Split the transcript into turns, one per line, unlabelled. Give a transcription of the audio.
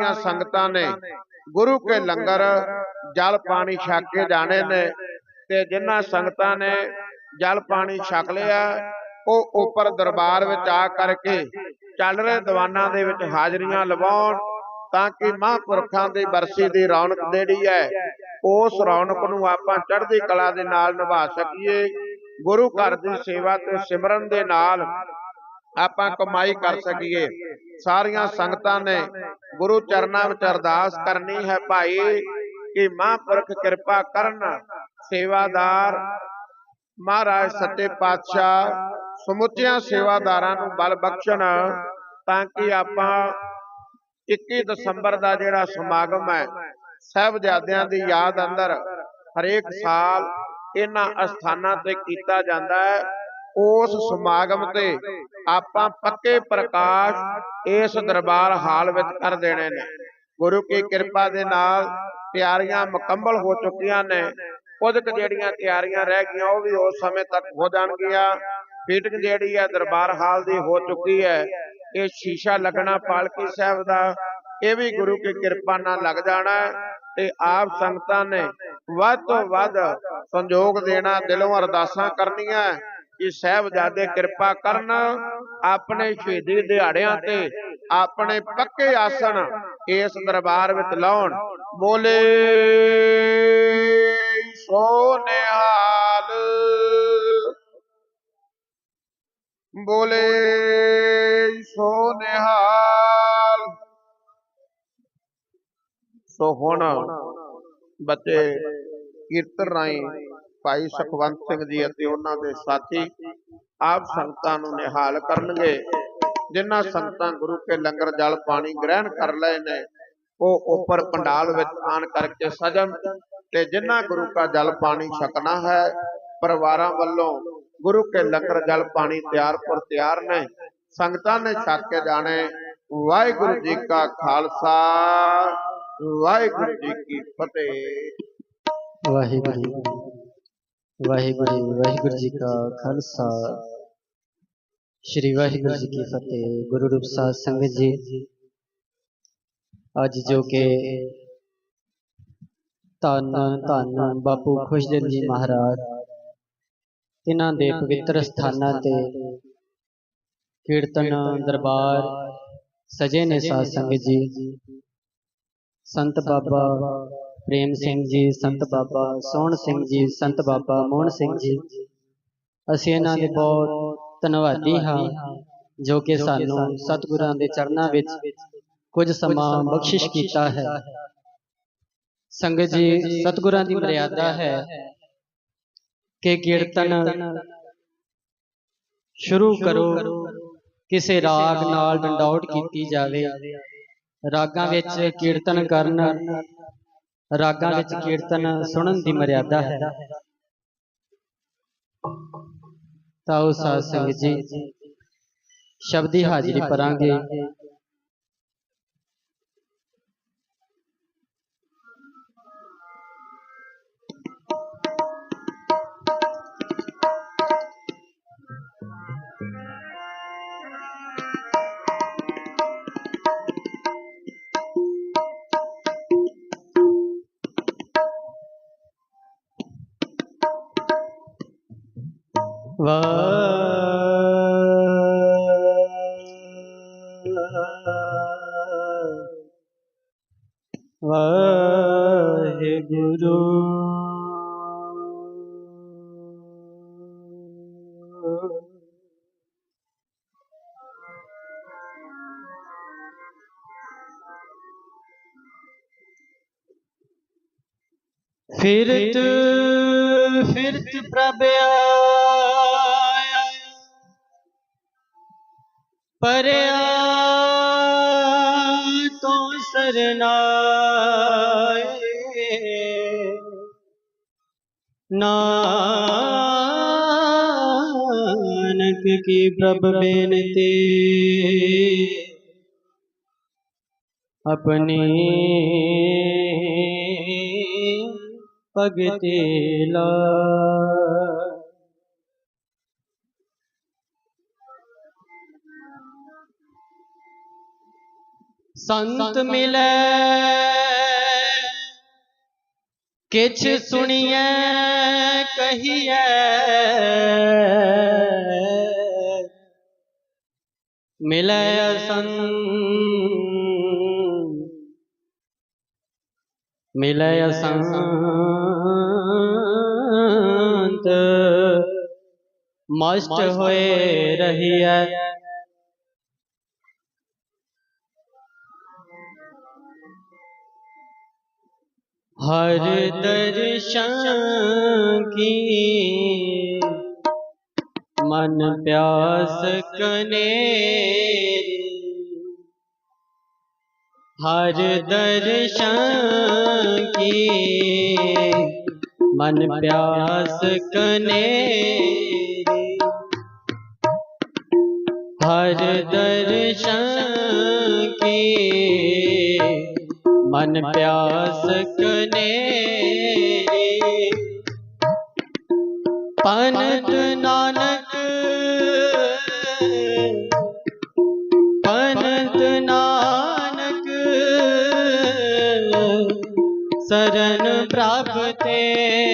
ਸਾਰੀਆਂ ਸੰਗਤਾਂ ਨੇ ਗੁਰੂ ਕੇ ਲੰਗਰ, ਜਲ ਪਾਣੀ ਛਕ ਕੇ ਜਾਣੇ ਨੇ ਤੇ ਜਿਨ੍ਹਾਂ ਸੰਗਤਾਂ ਨੇ ਜਲ ਪਾਣੀ ਛਕ ਲਿਆ, ਉਹ ਉੱਪਰ ਦਰਬਾਰ ਵਿੱਚ ਆ ਕਰਕੇ ਚੱਲ ਰਹੇ ਦੀਵਾਨਾਂ ਦੇ ਵਿੱਚ ਹਾਜ਼ਰੀਆਂ ਲਵਾਉਣ ਤਾਂ ਕਿ ਮਹਾਂਪੁਰਖਾਂ ਦੀ ਬਰਸੀ ਦੀ ਰੌਣਕ ਜਿਹੜੀ ਹੈ, ਉਸ ਰੌਣਕ ਨੂੰ ਆਪਾਂ ਚੜ੍ਹਦੀ ਕਲਾ ਦੇ ਨਾਲ ਨਿਭਾ ਸਕੀਏ। ਗੁਰੂ ਘਰ ਦੀ ਸੇਵਾ ਤੇ ਸਿਮਰਨ ਦੇ ਨਾਲ ਆਪਾਂ ਕਮਾਈ ਕਰ ਸਕੀਏ। ਸਾਰੀਆਂ ਸੰਗਤਾਂ ਨੇ ਗੁਰੂ ਚਰਨਾਂ ਵਿੱਚ ਅਰਦਾਸ ਕਰਨੀ ਹੈ ਭਾਈ ਕਿ ਮਹਾਂਪੁਰਖ ਕਿਰਪਾ ਕਰਨ। ਸੇਵਾਦਾਰ ਮਹਾਰਾਜ ਸੱਚੇ ਪਾਤਸ਼ਾਹ ਸਮੁੱਚਿਆਂ ਸੇਵਾਦਾਰਾਂ ਨੂੰ ਬਲ ਬਖਸ਼ਣ ਤਾਂ ਕਿ ਆਪਾਂ 21 ਦਸੰਬਰ ਦਾ ਜਿਹੜਾ ਸਮਾਗਮ ਹੈ ਸਾਹਿਬਜ਼ਾਦਿਆਂ ਦੀ ਯਾਦ ਅੰਦਰ ਹਰੇਕ ਸਾਲ ਇਹਨਾਂ ਅਸਥਾਨਾਂ ਤੇ ਕੀਤਾ ਜਾਂਦਾ ਹੈ। ਉਸ ਸਮਾਗਮ ਤੇ ਆਪਾਂ ਪੱਕੇ ਪ੍ਰਕਾਸ਼ ਇਸ ਦਰਬਾਰ ਹਾਲ ਵਿੱਚ ਕਰ ਦੇਣੇ ਨੇ। ਗੁਰੂ ਕੀ ਕਿਰਪਾ ਦੇ ਨਾਲ ਤਿਆਰੀਆਂ ਮੁਕੰਮਲ ਹੋ ਚੁੱਕੀਆਂ ਨੇ। ਕੁਝ ਕੁ ਜਿਹੜੀਆਂ ਤਿਆਰੀਆਂ ਰਹਿ ਗਈਆਂ, ਉਹ ਵੀ ਉਸ ਸਮੇਂ ਤੱਕ ਹੋ ਜਾਣਗੀਆਂ। ਫੀਟਿੰਗ ਜਿਹੜੀ ਹੈ ਦਰਬਾਰ ਹਾਲ ਦੀ ਹੋ ਚੁੱਕੀ ਹੈ। ਇਹ ਸ਼ੀਸ਼ਾ ਲੱਗਣਾ ਪਾਲਕੀ ਸਾਹਿਬ ਦਾ, ਇਹ ਵੀ ਗੁਰੂ ਕੀ ਕਿਰਪਾ ਨਾਲ ਲੱਗ ਜਾਣਾ ਤੇ ਆਪ ਸੰਗਤਾਂ ਨੇ ਵੱਧ ਤੋਂ ਵੱਧ ਸੰਯੋਗ ਦੇਣਾ, ਦਿਲੋਂ ਅਰਦਾਸਾਂ ਕਰਨੀਆਂ ਕਿ ਸਾਹਿਬਜ਼ਾਦੇ ਕਿਰਪਾ ਕਰਨ ਆਪਣੇ ਸ਼ਹੀਦੀ ਦਿਹਾੜਿਆਂ ਤੇ ਆਪਣੇ ਪੱਕੇ ਆਸਣ ਇਸ ਦਰਬਾਰ ਵਿੱਚ ਲਾਉਣ। ਬੋਲੇ ਸੋ ਬੋਲੇ ਸੋ ਨਿਹਾਲ ਸੋ ਹੁਣ ਬੱਚੇ ਕੀਰਤਨ ਰਾਹੀਂ ਭਾਈ ਸੁਖਵੰਤ ਸਿੰਘ ਜੀ ਅਤੇ ਉਹਨਾਂ ਦੇ ਸਾਥੀ ਆਪ ਸੰਗਤਾਂ ਨੂੰ ਨਿਹਾਲ ਕਰਨਗੇ। ਜਿਨ੍ਹਾਂ ਸੰਗਤਾਂ ਗੁਰੂ ਕੇ ਲੰਗਰ ਜਲ ਪਾਣੀ ਗ੍ਰਹਿਣ ਕਰ ਲਏ ਨੇ। ਉਹ ਉੱਪਰ ਪੰਡਾਲ ਵਿੱਚ ਆਣ ਕਰਕੇ ਸਜਣ। ਤੇ ਜਿਨ੍ਹਾਂ ਗੁਰੂ ਕਾ ਜਲ ਪਾਣੀ ਛਕਣਾ ਹੈ ਪਰਿਵਾਰਾਂ ਵੱਲੋਂ ਗੁਰੂ ਕੇ ਲੰਗਰ ਜਲ ਪਾਣੀ ਤਿਆਰ ਪਰ ਤਿਆਰ ਨੇ। ਸੰਗਤਾਂ ਨੇ ਛਕ ਕੇ ਜਾਣੇ। ਵਾਹਿਗੁਰੂ ਜੀ ਕਾ ਖਾਲਸਾ। ਵਾਹਿਗੁਰੂ ਜੀ ਕੀ ਫਤਿਹ।
ਵਾਹਿਗੁਰੂ ਵਾਹਿਗੁਰੂ ਵਾਹਿਗੁਰੂ ਜੀ ਕਾ ਖਾਲਸਾ। ਸ੍ਰੀ ਵਾਹਿਗੁਰੂ ਜੀ ਕੀ ਫਤਿਹ, ਗੁਰੂ ਰੂਪ ਸਾਧ ਸੰਗਤ ਜੀ। ਅੱਜ ਜੋ ਕਿ ਧੰਨ ਧੰਨ ਬਾਪੂ ਖੁਸ਼ਦਿਲ ਜੀ ਮਹਾਰਾਜ, ਇਹਨਾਂ ਦੇ ਪਵਿੱਤਰ ਸਥਾਨਾਂ ਤੇ ਕੀਰਤਨ, ਦਰਬਾਰ, ਸਜੇ ਨੇ ਸਾਧ ਸੰਗਤ ਜੀ। ਸੰਤ ਬਾਬਾ ਪ੍ਰੇਮ ਸਿੰਘ ਜੀ, ਸੰਤ ਬਾਬਾ, ਸੋਹਣ ਸਿੰਘ ਜੀ, ਸੰਤ ਬਾਬਾ ਮੋਹਨ ਸਿੰਘ ਜੀ। ਅਸੀਂ ਇਹਨਾਂ ਦੇ ਬਹੁਤ ਧੰਨਵਾਦੀ ਹਾਂ, ਜੋ ਕਿ ਸਾਨੂੰ ਸਤਿਗੁਰਾਂ ਦੇ ਚਰਨਾਂ ਵਿੱਚ ਕੁਝ ਸਮਾਂ ਬਖਸ਼ਿਸ਼ ਕੀਤਾ ਹੈ। ਸੰਗਤ ਜੀ, ਸਤਿਗੁਰਾਂ ਦੀ ਮਰਿਆਦਾ ਹੈ ਕਿ ਕੀਰਤਨ ਸ਼ੁਰੂ ਕਰੋ, ਕਿਸੇ ਰਾਗ ਨਾਲ ਡੰਡੌਟ ਕੀਤੀ ਜਾਵੇ। ਰਾਗਾਂ ਵਿੱਚ ਕੀਰਤਨ ਕਰਨ ਰਾਗਾਂ ਵਿੱਚ ਕੀਰਤਨ ਸੁਣਨ ਦੀ ਮਰਿਆਦਾ ਹੈ। ਤਾਉ ਸਾਧ ਸੰਗਤ ਜੀ ਸ਼ਬਦੀ ਹਾਜ਼ਰੀ ਪਰਾਂਗੇ ਵਾਹਿਗੁਰੂ ਫਿਰਤ ਫਿਰਤ ਪ੍ਰਭ पर तो सरनाए। नानक की प्रभ बेनते अपनी पगते ला संत मिले। किछ सुनिए कहिए। मिले संत। मिले संत। मस्त होए है ਹਰ ਦਰਸ਼ਨ ਕੀ ਮਨ ਪਿਆਸ ਕਨੇਰੀ ਹਰ ਦਰਸ਼ਨ ਕੀ ਮਨ ਪਿਆਸ ਕਨੇਰੀ ਹਰ ਦਰਸ਼ਨ ਕੀ ਮਨ ਪਿਆਸ ਕਨੇਰੀ ਪਨਤ ਨਾਨਕ ਪਨਤ ਨਾਨਕ ਸਰਨ ਪ੍ਰਭ ਤੇ।